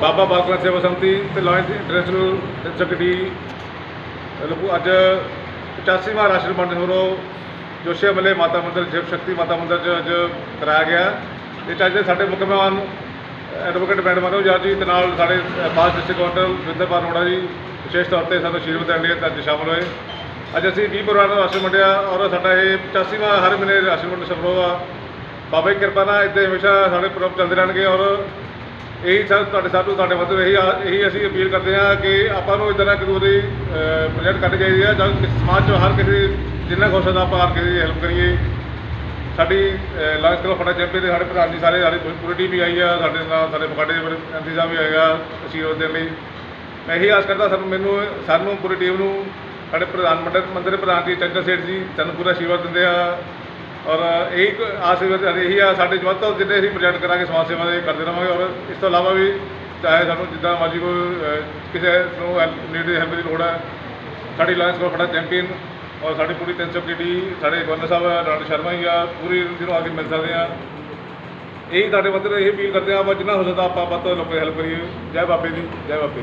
ਬਾਬਾ ਬਾਲਕਨਾਥ ਸੇਵਾ ਸੰਮਤੀ ਤੇ lions international secretary ਲੁਕੂ ਅੱਜ 85ਵਾਂ ਰਾਸ਼ਟਰ ਮੰਡਲ ਵੱਲੋਂ ਜੋਸ਼ੀਆ ਮੱਲੇ ਮਾਤਾ ਮੰਦਰ ਸ਼ਿਵ ਸ਼ਕਤੀ ਮਾਤਾ ਮੰਦਰ 'ਚ ਅੱਜ ਕਰਾਇਆ ਗਿਆ। ਇਹ ਅੱਜ ਸਾਡੇ ਮੁੱਖ ਮਹਿਮਾਨ ਐਡਵੋਕੇਟ ਮੈਡਮ ਮਨੋਜ ਯਾਰ ਜੀ ਤੇ ਨਾਲ ਸਾਡੇ ਪਾਸ ਡਿਸਟ੍ਰਿਕਟ ਕਾਉਂਟਰ ਵਿੰਦਰਪਾਲ ਅਰੋੜਾ ਜੀ, ਵਿਸ਼ੇਸ਼ ਤੌਰ ਤੇ ਸਾਨੂੰ ਆਸ਼ੀਰਵਾਦ ਦੇਣ ਲਈ ਅੱਜ ਸ਼ਾਮਲ ਹੋਏ। ਅੱਜ ਅਸੀਂ 20 ਪਰਿਵਾਰ ਦਾ ਰਾਸ਼ਨ ਵੰਡਿਆ ਔਰ ਸਾਡਾ ਇਹ 85ਵਾਂ ਹਰ ਮਹੀਨੇ ਰਾਸ਼ਨ ਵੰਡ ਸਮਾਰੋਹ ਆ। ਬਾਬਾ ਦੀ ਕਿਰਪਾ ਨਾਲ ਇੱਥੇ ਹਮੇਸ਼ਾ ਸਾਡੇ ਪ੍ਰੋਗਰਾਮ ਚੱਲਦੇ ਰਹਿਣਗੇ ਔਰ ਇਹੀ ਸਭ ਤੁਹਾਡੇ ਸਭ ਸਾਥੋਂ ਤੁਹਾਡੇ ਵੱਲੋਂ ਇਹੀ ਆ- ਇਹੀ ਅਸੀਂ ਅਪੀਲ ਕਰਦੇ ਹਾਂ ਕਿ ਆਪਾਂ ਨੂੰ ਇਦਾਂ ਇੱਕ ਦੂਜੇ ਦੀ ਪ੍ਰੋਜੈਕਟ ਕਰਨੀ ਚਾਹੀਦੀ ਹੈ। ਜਦ ਕਿਸ- ਸਮਾਜ 'ਚੋਂ ਹਰ ਕਿਸੇ ਦੀ ਜਿੰਨਾ ਕੁ ਹੋ ਸਕਦਾ ਆਪਾਂ ਹਰ ਕਿਸੇ ਦੀ ਹੈਲਪ ਕਰੀਏ। ਸਾਡੀ ਲਾਂਚ ਕਲੋ ਫੜਾ ਚੈਂਪੀਅਨ ਦੇ ਸਾਡੇ ਪ੍ਰਧਾਨ ਜੀ ਸਾਰੇ, ਸਾਡੀ ਪੂ- ਪੂਰੀ ਟੀਮ ਵੀ ਆਈ ਆ, ਸਾਡੇ ਨਾਲ ਸਾਡੇ ਮੁਕਾਡੇ ਦੇ ਐਮਪੀ ਸਾਹਿਬ ਵੀ ਆਏਗਾ ਅਸ਼ੀਰਵਾਦ ਦੇਣ ਲਈ। ਮੈਂ ਇਹੀ ਆਸ ਕਰਦਾ ਸਾਨੂੰ, ਮੈਨੂੰ, ਸਾਨੂੰ ਪੂਰੀ ਟੀਮ ਨੂੰ ਸਾਡੇ ਪ੍ਰਧਾਨ ਮੰਡਲ, ਮੰਦਰ ਦੇ ਪ੍ਰਧਾਨ ਜੀ ਚੰਦਰ ਸੇਠ ਜੀ, ਸਾਨੂੰ ਪੂਰਾ ਅਸ਼ੀਰਵਾਦ ਦਿੰਦੇ ਆ। ਔਰ ਇਹੀ ਇੱਕ ਆਸ ਇਹੀ ਆ ਸਾਡੇ ਵੱਧ ਤੋਂ ਜਿੰਨੇ ਅਸੀਂ ਪ੍ਰੋਜੈਕਟ ਕਰਾਂਗੇ, ਸਮਾਜ ਸੇਵਾ ਦੇ ਕਰਦੇ ਰਹਾਂਗੇ ਔਰ ਇਸ ਤੋਂ ਇਲਾਵਾ ਵੀ ਚਾਹੇ ਸਾਨੂੰ ਜਿੱਦਾਂ ਮਰਜ਼ੀ ਕੋਈ ਕਿਸੇ ਨੂੰ ਨੀਡ ਦੀ ਹੈਲਪ ਦੀ ਲੋੜ ਹੈ, ਸਾਡੀ ਲਾਇਨਸ ਕੋਲ ਫੜਾ ਚੈਂਪੀਅਨ ਔਰ ਸਾਡੀ ਪੂਰੀ 300 ਡੀ ਸਾਡੇ ਗਵਰਨਰ ਸਾਹਿਬ ਰਾਣਾ ਸ਼ਰਮਾ ਹੀ ਆ, ਪੂਰੀ ਜਿਹਨੂੰ ਆ ਕੇ ਮਿਲ ਸਕਦੇ ਆ। ਇਹੀ ਤੁਹਾਡੇ ਵੱਲੋਂ ਇਹ ਅਪੀਲ ਕਰਦੇ ਆ, ਆਪਾਂ ਜਿੰਨਾ ਹੋ ਸਕਦਾ ਆਪਾਂ ਵੱਧ ਤੋਂ ਲੋਕਾਂ ਦੀ ਹੈਲਪ ਕਰੀਏ। ਜੈ ਬਾਬੇ ਦੀ, ਜੈ ਬਾਬੇ